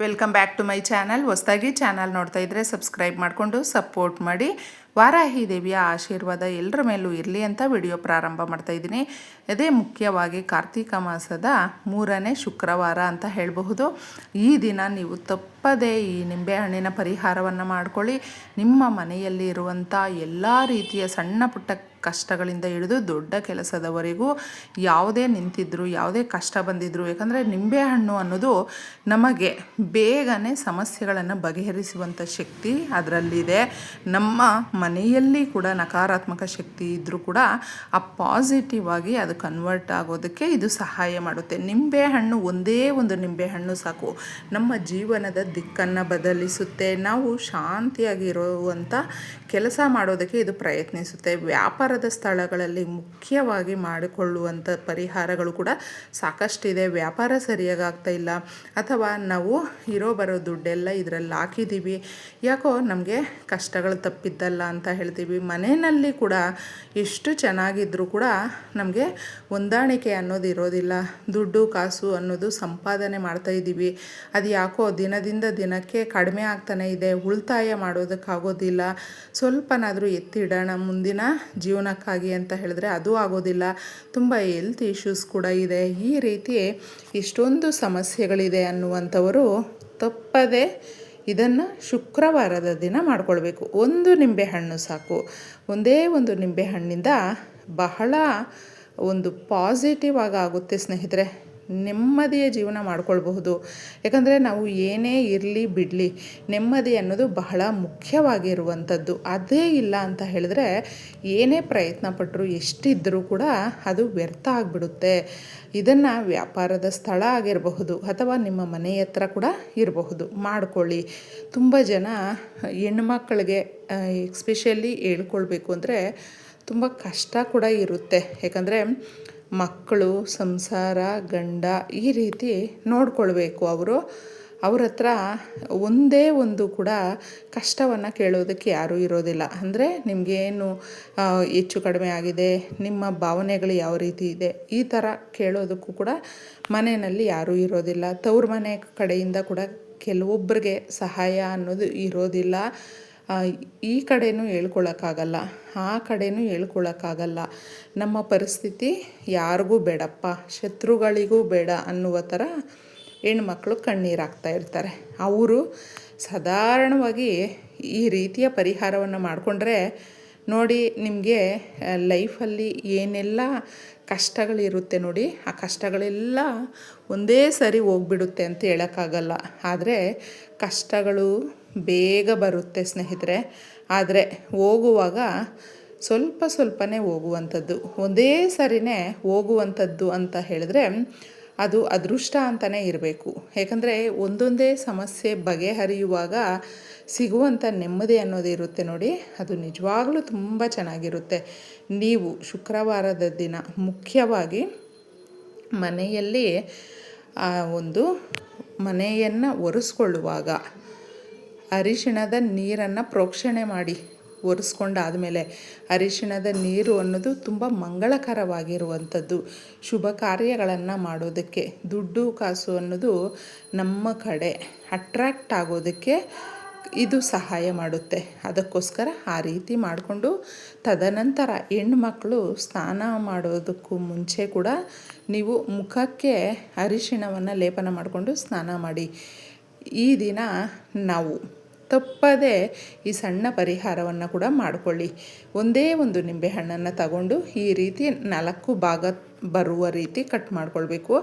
Welcome back to my channel ಹೊಸದಾಗಿ channel ನೋಡ್ತಾ ಇದ್ರೆ ಸಬ್ಸ್ಕ್ರೈಬ್ ಮಾಡಿಕೊಂಡು ಸಪೋರ್ಟ್ ಮಾಡಿ. ವಾರಾಹಿ ದೇವಿಯ ಆಶೀರ್ವಾದ ಎಲ್ಲರ ಮೇಲೂ ಇರಲಿ ಅಂತ ವಿಡಿಯೋ ಪ್ರಾರಂಭ ಮಾಡ್ತಾ ಇದ್ದೀನಿ. ಅದೇ ಮುಖ್ಯವಾಗಿ ಕಾರ್ತೀಕ ಮಾಸದ ಮೂರನೇ ಶುಕ್ರವಾರ ಅಂತ ಹೇಳಬಹುದು. ಈ ದಿನ ನೀವು ತಪ್ಪದೇ ಈ ನಿಂಬೆಹಣ್ಣಿನ ಪರಿಹಾರವನ್ನು ಮಾಡ್ಕೊಳ್ಳಿ. ನಿಮ್ಮ ಮನೆಯಲ್ಲಿ ಇರುವಂಥ ಎಲ್ಲ ರೀತಿಯ ಸಣ್ಣ ಪುಟ್ಟ ಕಷ್ಟಗಳಿಂದ ಹಿಡಿದು ದೊಡ್ಡ ಕೆಲಸದವರೆಗೂ ಯಾವುದೇ ನಿಂತಿದ್ರು, ಯಾವುದೇ ಕಷ್ಟ ಬಂದಿದ್ರು, ಯಾಕಂದರೆ ನಿಂಬೆಹಣ್ಣು ಅನ್ನೋದು ನಮಗೆ ಬೇಗನೆ ಸಮಸ್ಯೆಗಳನ್ನು ಬಗೆಹರಿಸುವಂಥ ಶಕ್ತಿ ಅದರಲ್ಲಿದೆ. ನಮ್ಮ ಮನೆಯಲ್ಲಿ ಕೂಡ ನಕಾರಾತ್ಮಕ ಶಕ್ತಿ ಇದ್ದರೂ ಕೂಡ ಆ ಪಾಸಿಟಿವ್ ಆಗಿ ಅದು ಕನ್ವರ್ಟ್ ಆಗೋದಕ್ಕೆ ಇದು ಸಹಾಯ ಮಾಡುತ್ತೆ. ನಿಂಬೆಹಣ್ಣು ಒಂದೇ ಒಂದು ನಿಂಬೆಹಣ್ಣು ಸಾಕು. ನಮ್ಮ ಜೀವನದ ದಿಕ್ಕನ್ನು ಬದಲಿಸುತ್ತೆ. ನಾವು ಶಾಂತಿಯಾಗಿರುವಂಥ ಕೆಲಸ ಮಾಡೋದಕ್ಕೆ ಇದು ಪ್ರಯತ್ನಿಸುತ್ತೆ. ವ್ಯಾಪಾರದ ಸ್ಥಳಗಳಲ್ಲಿ ಮುಖ್ಯವಾಗಿ ಮಾಡಿಕೊಳ್ಳುವಂಥ ಪರಿಹಾರಗಳು ಕೂಡ ಸಾಕಷ್ಟಿದೆ. ವ್ಯಾಪಾರ ಸರಿಯಾಗಿ ಆಗ್ತಾ ಇಲ್ಲ. ಅಥವಾ ನಾವು ಇರೋ ಬರೋ ದುಡ್ಡೆಲ್ಲ ಇದರಲ್ಲಿ ಹಾಕಿದ್ದೀವಿ. ಯಾಕೋ ನಮಗೆ ಕಷ್ಟಗಳು ತಪ್ಪಿದ್ದಲ್ಲ ಅಂತ ಹೇಳ್ತೀವಿ. ಮನೆಯಲ್ಲಿ ಕೂಡ ಎಷ್ಟು ಚೆನ್ನಾಗಿದ್ದರೂ ಕೂಡ ನಮಗೆ ಹೊಂದಾಣಿಕೆ ಅನ್ನೋದು ಇರೋದಿಲ್ಲ. ದುಡ್ಡು, ಕಾಸು ಅನ್ನೋದು ಸಂಪಾದನೆ ಮಾಡ್ತಾ ಇದ್ದೀವಿ. ಅದು ಯಾಕೋ ದಿನದಿಂದ ದಿನಕ್ಕೆ ಕಡಿಮೆ ಆಗ್ತಾನೆ ಇದೆ. ಉಳಿತಾಯ ಮಾಡೋದಕ್ಕಾಗೋದಿಲ್ಲ. ಸ್ವಲ್ಪನಾದರೂ ಎತ್ತಿಡೋಣ. ಮುಂದಿನ ಜೀವನಕ್ಕಾಗಿ ಅಂತ ಹೇಳಿದ್ರೆ ಅದು ಆಗೋದಿಲ್ಲ. ತುಂಬ ಹೆಲ್ತ್ ಇಶ್ಯೂಸ್ ಕೂಡ ಇದೆ. ಈ ರೀತಿ ಇಷ್ಟೊಂದು ಸಮಸ್ಯೆಗಳಿದೆ ಅನ್ನುವಂಥವರು ತಪ್ಪದೆ ಇದನ್ನು ಶುಕ್ರವಾರದ ದಿನ ಮಾಡ್ಕೊಳ್ಬೇಕು. ಒಂದು ನಿಂಬೆಹಣ್ಣು ಸಾಕು. ಒಂದೇ ಒಂದು ನಿಂಬೆಹಣ್ಣಿಂದ ಬಹಳ ಒಂದು ಪಾಸಿಟಿವ್ ಆಗಿ ಆಗುತ್ತೆ ಸ್ನೇಹಿತರೆ. ನೆಮ್ಮದಿಯ ಜೀವನ ಮಾಡ್ಕೊಳ್ಬಹುದು. ಯಾಕಂದರೆ ನಾವು ಏನೇ ಇರಲಿ ಬಿಡಲಿ, ನೆಮ್ಮದಿ ಅನ್ನೋದು ಬಹಳ ಮುಖ್ಯವಾಗಿರುವಂಥದ್ದು. ಅದೇ ಇಲ್ಲ ಅಂತ ಹೇಳಿದ್ರೆ ಏನೇ ಪ್ರಯತ್ನ ಪಟ್ಟರು ಎಷ್ಟಿದ್ದರೂ ಕೂಡ ಅದು ವ್ಯರ್ಥ ಆಗಿಬಿಡುತ್ತೆ. ಇದನ್ನು ವ್ಯಾಪಾರದ ಸ್ಥಳ ಆಗಿರಬಹುದು ಅಥವಾ ನಿಮ್ಮ ಮನೆ ಹತ್ರ ಕೂಡ ಇರಬಹುದು. ಮಾಡ್ಕೊಳ್ಳಿ. ತುಂಬ ಜನ ಹೆಣ್ಮಕ್ಳಿಗೆ ಎಕ್ಸ್ಪೆಷಲಿ ಹೇಳ್ಕೊಳ್ಬೇಕು ಅಂದರೆ ತುಂಬ ಕಷ್ಟ ಕೂಡ ಇರುತ್ತೆ. ಯಾಕಂದರೆ ಮಕ್ಕಳು, ಸಂಸಾರ, ಗಂಡ ಈ ರೀತಿ ನೋಡ್ಕೊಳ್ಬೇಕು ಅವರು. ಅವ್ರ ಹತ್ರ ಒಂದೇ ಒಂದು ಕೂಡ ಕಷ್ಟವನ್ನು ಕೇಳೋದಕ್ಕೆ ಯಾರೂ ಇರೋದಿಲ್ಲ. ಅಂದರೆ ನಿಮಗೇನು ಹೆಚ್ಚು ಕಡಿಮೆ ಆಗಿದೆ, ನಿಮ್ಮ ಭಾವನೆಗಳು ಯಾವ ರೀತಿ ಇದೆ, ಈ ಥರ ಕೇಳೋದಕ್ಕೂ ಕೂಡ ಮನೆಯಲ್ಲಿ ಯಾರೂ ಇರೋದಿಲ್ಲ. ತವ್ರ ಮನೆ ಕಡೆಯಿಂದ ಕೂಡ ಕೆಲವೊಬ್ಬರಿಗೆ ಸಹಾಯ ಅನ್ನೋದು ಇರೋದಿಲ್ಲ. ಈ ಕಡೆನೂ ಹೇಳ್ಕೊಳ್ಳೋಕ್ಕಾಗಲ್ಲ ಆ ಕಡೆನೂ ಹೇಳ್ಕೊಳ್ಳೋಕ್ಕಾಗಲ್ಲ ನಮ್ಮ ಪರಿಸ್ಥಿತಿ ಯಾರಿಗೂ ಬೇಡಪ್ಪ, ಶತ್ರುಗಳಿಗೂ ಬೇಡ ಅನ್ನುವ ಥರ ಹೆಣ್ಮಕ್ಳು ಕಣ್ಣೀರಾಗ್ತಾ ಇರ್ತಾರೆ. ಅವರು ಸಾಧಾರಣವಾಗಿ ಈ ರೀತಿಯ ಪರಿಹಾರವನ್ನು ಮಾಡಿಕೊಂಡ್ರೆ ನೋಡಿ ನಿಮಗೆ ಲೈಫಲ್ಲಿ ಏನೆಲ್ಲ ಕಷ್ಟಗಳಿರುತ್ತೆ ನೋಡಿ, ಆ ಕಷ್ಟಗಳೆಲ್ಲ ಒಂದೇ ಸರಿ ಹೋಗ್ಬಿಡುತ್ತೆ ಅಂತ ಹೇಳೋಕ್ಕಾಗಲ್ಲ. ಆದರೆ ಕಷ್ಟಗಳು ಬೇಗ ಬರುತ್ತೆ ಸ್ನೇಹಿತರೆ. ಆದರೆ ಹೋಗುವಾಗ ಸ್ವಲ್ಪ ಸ್ವಲ್ಪನೇ ಹೋಗುವಂಥದ್ದು. ಒಂದೇ ಸರಿನೇ ಹೋಗುವಂಥದ್ದು ಅಂತ ಹೇಳಿದ್ರೆ ಅದು ಅದೃಷ್ಟ ಅಂತಲೇ ಇರಬೇಕು. ಯಾಕಂದರೆ ಒಂದೊಂದೇ ಸಮಸ್ಯೆ ಬಗೆಹರಿಯುವಾಗ ಸಿಗುವಂಥ ನೆಮ್ಮದಿ ಅನ್ನೋದು ಇರುತ್ತೆ ನೋಡಿ. ಅದು ನಿಜವಾಗ್ಲೂ ತುಂಬ ಚೆನ್ನಾಗಿರುತ್ತೆ. ನೀವು ಶುಕ್ರವಾರದ ದಿನ ಮುಖ್ಯವಾಗಿ ಮನೆಯಲ್ಲಿ ಒಂದು ಮನೆಯನ್ನು ಒರೆಸ್ಕೊಳ್ಳುವಾಗ ಅರಿಶಿಣದ ನೀರನ್ನು ಪ್ರೋಕ್ಷಣೆ ಮಾಡಿ ಒರೆಸ್ಕೊಂಡಾದಮೇಲೆ ಅರಿಶಿಣದ ನೀರು ಅನ್ನೋದು ತುಂಬ ಮಂಗಳಕರವಾಗಿರುವಂಥದ್ದು. ಶುಭ ಕಾರ್ಯಗಳನ್ನು ಮಾಡೋದಕ್ಕೆ, ದುಡ್ಡು ಕಾಸು ಅನ್ನೋದು ನಮ್ಮ ಕಡೆ ಅಟ್ರ್ಯಾಕ್ಟ್ ಆಗೋದಕ್ಕೆ ಇದು ಸಹಾಯ ಮಾಡುತ್ತೆ. ಅದಕ್ಕೋಸ್ಕರ ಆ ರೀತಿ ಮಾಡಿಕೊಂಡು ತದನಂತರ ಹೆಣ್ಮಕ್ಳು ಸ್ನಾನ ಮಾಡೋದಕ್ಕೂ ಮುಂಚೆ ಕೂಡ ನೀವು ಮುಖಕ್ಕೆ ಅರಿಶಿಣವನ್ನು ಲೇಪನ ಮಾಡಿಕೊಂಡು ಸ್ನಾನ ಮಾಡಿ. ಈ ದಿನ ನಾವು ತಪ್ಪದೆ ಈ ಸಣ್ಣ ಪರಿಹಾರವನ್ನು ಕೂಡ ಮಾಡಿಕೊಳ್ಳಿ. ಒಂದೇ ಒಂದು ನಿಂಬೆಹಣ್ಣನ್ನು ತಗೊಂಡು ಈ ರೀತಿ ನಾಲ್ಕು ಭಾಗ ಬರುವ ರೀತಿ ಕಟ್ ಮಾಡ್ಕೊಳ್ಬೇಕು.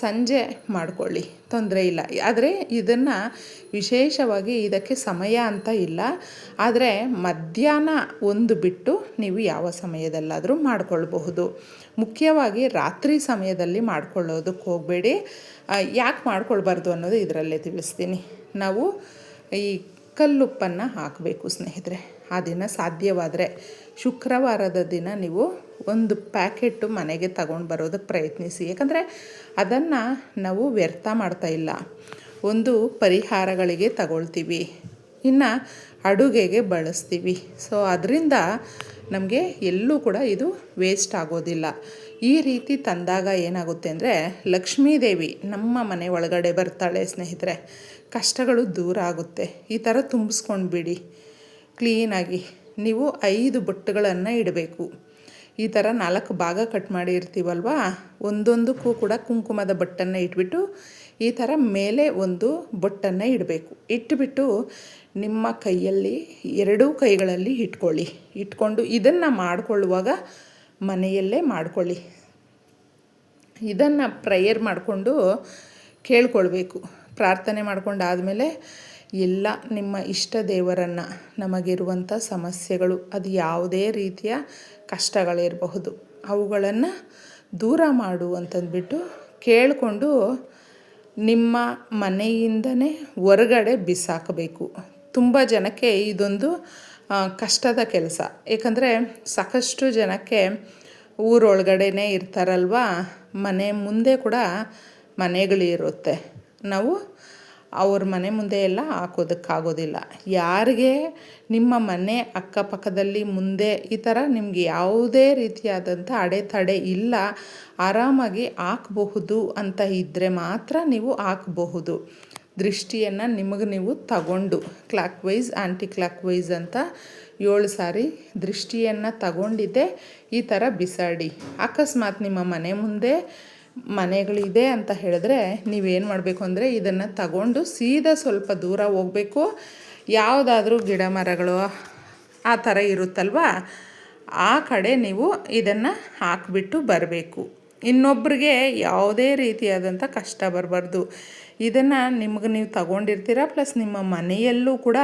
ಸಂಜೆ ಮಾಡಿಕೊಳ್ಳಿ. ತೊಂದರೆ ಇಲ್ಲ. ಆದರೆ ಇದನ್ನು ವಿಶೇಷವಾಗಿ ಇದಕ್ಕೆ ಸಮಯ ಅಂತ ಇಲ್ಲ. ಆದರೆ ಮಧ್ಯಾಹ್ನ ಒಂದು ಬಿಟ್ಟು ನೀವು ಯಾವ ಸಮಯದಲ್ಲಾದರೂ ಮಾಡಿಕೊಳ್ಬಹುದು. ಮುಖ್ಯವಾಗಿ ರಾತ್ರಿ ಸಮಯದಲ್ಲಿ ಮಾಡ್ಕೊಳ್ಳೋದಕ್ಕೆ ಹೋಗಬೇಡಿ. ಯಾಕೆ ಮಾಡ್ಕೊಳ್ಬಾರ್ದು ಅನ್ನೋದು ಇದರಲ್ಲೇ ತಿಳಿಸ್ತೀನಿ. ನಾವು ಈ ಕಲ್ಲುಪ್ಪನ್ನು ಹಾಕಬೇಕು ಸ್ನೇಹಿತರೆ. ಆ ದಿನ ಸಾಧ್ಯವಾದರೆ ಶುಕ್ರವಾರದ ದಿನ ನೀವು ಒಂದು ಪ್ಯಾಕೆಟು ಮನೆಗೆ ತಗೊಂಡು ಬರೋದಕ್ಕೆ ಪ್ರಯತ್ನಿಸಿ. ಯಾಕಂದರೆ ಅದನ್ನು ನಾವು ವ್ಯರ್ಥ ಮಾಡ್ತಾ ಇಲ್ಲ. ಒಂದು ಪರಿಹಾರಗಳಿಗೆ ತಗೊಳ್ತೀವಿ. ಇನ್ನು ಅಡುಗೆಗೆ ಬಳಸ್ತೀವಿ. ಸೊ ಅದರಿಂದ ನಮಗೆ ಎಲ್ಲೂ ಕೂಡ ಇದು ವೇಸ್ಟ್ ಆಗೋದಿಲ್ಲ. ಈ ರೀತಿ ತಂದಾಗ ಏನಾಗುತ್ತೆ ಅಂದರೆ ಲಕ್ಷ್ಮೀದೇವಿ ನಮ್ಮ ಮನೆ ಒಳಗಡೆ ಬರ್ತಾಳೆ ಸ್ನೇಹಿತರೆ. ಕಷ್ಟಗಳು ದೂರ ಆಗುತ್ತೆ. ಈ ಥರ ತುಂಬಿಸ್ಕೊಂಡು ಬಿಡಿ ಕ್ಲೀನಾಗಿ. ನೀವು ಐದು ಬೊಟ್ಟುಗಳನ್ನು ಇಡಬೇಕು. ಈ ಥರ ನಾಲ್ಕು ಭಾಗ ಕಟ್ ಮಾಡಿ ಇರ್ತೀವಲ್ವಾ ಒಂದೊಂದಕ್ಕೂ ಕೂಡ ಕುಂಕುಮದ ಬಟ್ಟನ್ನು ಇಟ್ಬಿಟ್ಟು ಈ ಥರ ಮೇಲೆ ಒಂದು ಬೊಟ್ಟನ್ನು ಇಡಬೇಕು. ಇಟ್ಬಿಟ್ಟು ನಿಮ್ಮ ಕೈಯಲ್ಲಿ ಎರಡೂ ಕೈಗಳಲ್ಲಿ ಇಟ್ಕೊಳ್ಳಿ. ಇಟ್ಕೊಂಡು ಇದನ್ನು ಮಾಡಿಕೊಳ್ಳುವಾಗ ಮನೆಯಲ್ಲೇ ಮಾಡಿಕೊಳ್ಳಿ. ಇದನ್ನು ಪ್ರೇಯರ್ ಮಾಡಿಕೊಂಡು ಕೇಳ್ಕೊಳ್ಬೇಕು. ಪ್ರಾರ್ಥನೆ ಮಾಡ್ಕೊಂಡಾದಮೇಲೆ ಎಲ್ಲ ನಿಮ್ಮ ಇಷ್ಟ ದೇವರನ್ನು ನಮಗಿರುವಂಥ ಸಮಸ್ಯೆಗಳು, ಅದು ಯಾವುದೇ ರೀತಿಯ ಕಷ್ಟಗಳಿರಬಹುದು. ಅವುಗಳನ್ನು ದೂರ ಮಾಡು ಅಂತಂದ್ಬಿಟ್ಟು ಕೇಳಿಕೊಂಡು ನಿಮ್ಮ ಮನೆಯಿಂದನೇ ಹೊರಗಡೆ ಬಿಸಾಕಬೇಕು. ತುಂಬ ಜನಕ್ಕೆ ಇದೊಂದು ಕಷ್ಟದ ಕೆಲಸ. ಏಕೆಂದರೆ ಸಾಕಷ್ಟು ಜನಕ್ಕೆ ಊರೊಳಗಡೆನೇ ಇರ್ತಾರಲ್ವ, ಮನೆ ಮುಂದೆ ಕೂಡ ಮನೆಗಳಿರುತ್ತೆ. ನಾವು ಅವ್ರ ಮನೆ ಮುಂದೆ ಎಲ್ಲ ಹಾಕೋದಕ್ಕಾಗೋದಿಲ್ಲ. ಯಾರಿಗೆ ನಿಮ್ಮ ಮನೆ ಅಕ್ಕಪಕ್ಕದಲ್ಲಿ ಮುಂದೆ ಈ ಥರ ನಿಮಗೆ ಯಾವುದೇ ರೀತಿಯಾದಂಥ ಅಡೆತಡೆ ಇಲ್ಲ, ಆರಾಮಾಗಿ ಹಾಕಬಹುದು ಅಂತ ಇದ್ದರೆ ಮಾತ್ರ ನೀವು ಹಾಕಬಹುದು. ದೃಷ್ಟಿಯನ್ನು ನಿಮಗೆ ನೀವು ತಗೊಂಡು clockwise anticlockwise ಅಂತ ಏಳು ಸಾರಿ ದೃಷ್ಟಿಯನ್ನು ತಗೊಂಡಿದ್ದೆ, ಈ ಥರ ಬಿಸಾಡಿ. ಅಕಸ್ಮಾತ್ ನಿಮ್ಮ ಮನೆ ಮುಂದೆ ಮನೆಗಳಿದೆ ಅಂತ ಹೇಳಿದ್ರೆ ನೀವೇನು ಮಾಡಬೇಕು ಅಂದರೆ ಇದನ್ನು ತಗೊಂಡು ಸೀದಾ ಸ್ವಲ್ಪ ದೂರ ಹೋಗಬೇಕು. ಯಾವುದಾದ್ರೂ ಗಿಡ ಮರಗಳು ಆ ಥರ ಇರುತ್ತಲ್ವಾ? ಆ ಕಡೆ ನೀವು ಇದನ್ನು ಹಾಕಿಬಿಟ್ಟು ಬರಬೇಕು. ಇನ್ನೊಬ್ರಿಗೆ ಯಾವುದೇ ರೀತಿಯಾದಂಥ ಕಷ್ಟ ಬರಬಾರ್ದು. ಇದನ್ನು ನಿಮ್ಗೆ ನೀವು ತಗೊಂಡಿರ್ತೀರ, ಪ್ಲಸ್ ನಿಮ್ಮ ಮನೆಯಲ್ಲೂ ಕೂಡ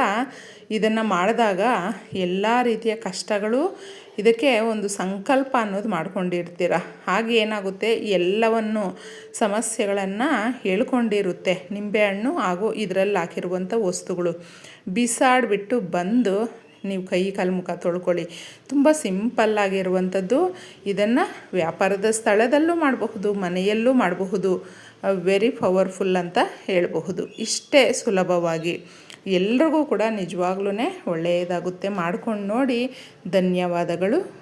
ಇದನ್ನು ಮಾಡಿದಾಗ ಎಲ್ಲ ರೀತಿಯ ಕಷ್ಟಗಳು ಇದಕ್ಕೆ ಒಂದು ಸಂಕಲ್ಪ ಅನ್ನೋದು ಮಾಡ್ಕೊಂಡಿರ್ತೀರ. ಹಾಗೆ ಏನಾಗುತ್ತೆ? ಎಲ್ಲವನ್ನು ಸಮಸ್ಯೆಗಳನ್ನು ಹೇಳ್ಕೊಂಡಿರುತ್ತೆ. ನಿಂಬೆಹಣ್ಣು ಹಾಗೂ ಇದರಲ್ಲಿ ಹಾಕಿರುವಂಥ ವಸ್ತುಗಳು. ಬಿಸಾಡಿಬಿಟ್ಟು ಬಂದು ನೀವು ಕೈ ಕಾಲು ಮುಖ ತೊಳ್ಕೊಳ್ಳಿ. ತುಂಬ ಸಿಂಪಲ್ಲಾಗಿರುವಂಥದ್ದು ಇದನ್ನು ವ್ಯಾಪಾರದ ಸ್ಥಳದಲ್ಲೂ ಮಾಡಬಹುದು, ಮನೆಯಲ್ಲೂ ಮಾಡಬಹುದು. ವೆರಿ ಪವರ್ಫುಲ್ ಅಂತ ಹೇಳಬಹುದು. ಇಷ್ಟೇ ಸುಲಭವಾಗಿ. ಎಲ್ರಿಗೂ ಕೂಡ ನಿಜವಾಗ್ಲೂ ಒಳ್ಳೆಯದಾಗುತ್ತೆ. ಮಾಡ್ಕೊಂಡು ನೋಡಿ. ಧನ್ಯವಾದಗಳು.